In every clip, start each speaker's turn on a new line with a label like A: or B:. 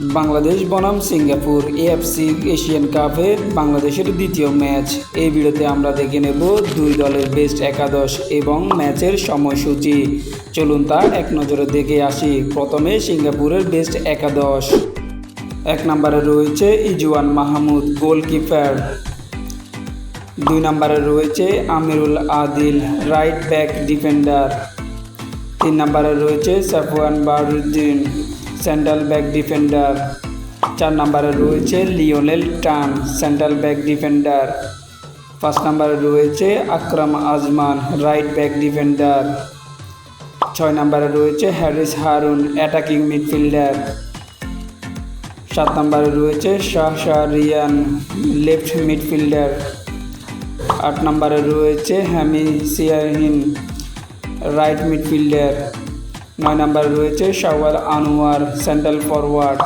A: বাংলাদেশ বনাম Singapore AFC Asian কাপের বাংলাদেশের দ্বিতীয় ম্যাচ। এই ভিডিওতে আমরা দেখে নেব দুই দলের বেস্ট একাদশ এবং ম্যাচের সময়সূচি। চলুন তা এক নজরে দেখে আসি। প্রথমে সিঙ্গাপুরের বেস্ট একাদশ। এক নম্বরে রয়েছে ইজুয়ান মাহমুদ গোলকিপার। দুই নম্বরে রয়েছে Amirul Adil right back defender তিন নম্বরে রয়েছে Safwan Baruddin. Central back defender. চার নম্বরে রয়েছে লিওনেল টান সেন্ট্রাল ব্যাক ডিফেন্ডার। পাঁচ নম্বরে রয়েছে Akram Azman, right back defender. ছয় নম্বরে রয়েছে হ্যারিস হারুন, অ্যাটাকিং মিডফিল্ডার। সাত নম্বরে রয়েছে শাহ শাহ রিয়ান, লেফট মিডফিল্ডার। আট নম্বরে রয়েছে হ্যামি সিয়াহিন, রাইট মিডফিল্ডার। নয় নম্বরে রয়েছে শাওয়াল আনোয়ার সেন্ট্রাল ফরওয়ার্ড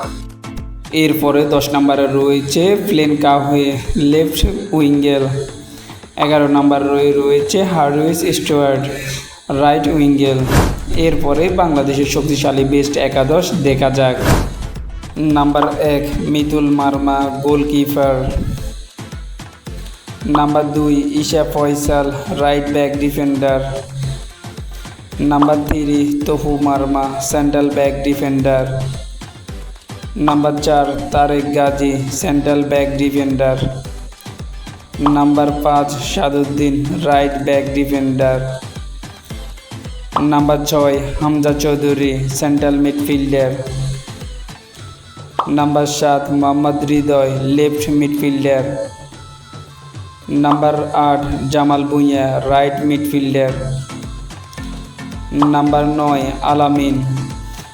A: এরপরে দশ নম্বরে রয়েছে প্লেন কাহয়ে লেফট উইঙ্গেল এগারো নম্বরে রয়েছে হারউইস স্টুয়ার্ট রাইট উইঙ্গেল এরপরে বাংলাদেশের শক্তিশালী বেস্ট একাদশ দেখা যাক। নাম্বার এক মিতুল মার্মা গোলকিপার নাম্বার দুই Isa Faisal right back defender number three Tafu Marma central back defender number চার Tarek Gazi central back defender number পাঁচ Saduddin right back defender number ছয় Hamza Chowdhury central midfielder number সাত Mohammad Hridoy left midfielder number আট Jamal Bhuiyan right midfielder number নয়, Alamin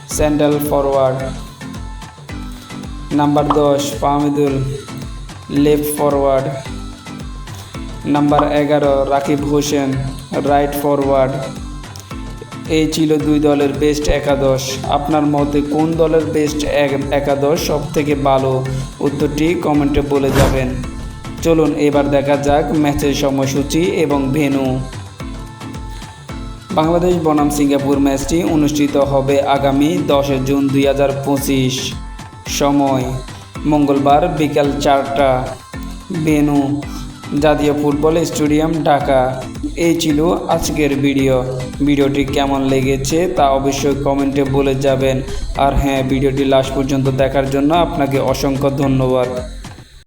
A: central forward. Number দশ, Fahmidul, left forward. Number এগারো, Rakib Hossain, right forward. এই ছিল দুই দলের বেস্ট একাদশ। আপনার মতে কোন দলের বেস্ট একাদশ সব থেকে ভালো? উত্তরটি কমেন্টে বলে যাবেন। চলুন এবার দেখা যাক ম্যাচের সময়সূচি এবং ভেন্যু। বাংলাদেশ বনাম সিঙ্গাপুর ম্যাচটি অনুষ্ঠিত হবে আগামী দশে জুন দুই হাজার পঁচিশ। সময়, মঙ্গলবার বিকাল চারটা। বেনু জাতীয় ফুটবল স্টেডিয়াম, ঢাকা। এই ছিল আজকের ভিডিও। ভিডিওটি কেমন লেগেছে তা অবশ্যই কমেন্টে বলে যাবেন। আর হ্যাঁ ভিডিওটি লাস্ট পর্যন্ত দেখার জন্য আপনাকে অসংখ্য ধন্যবাদ।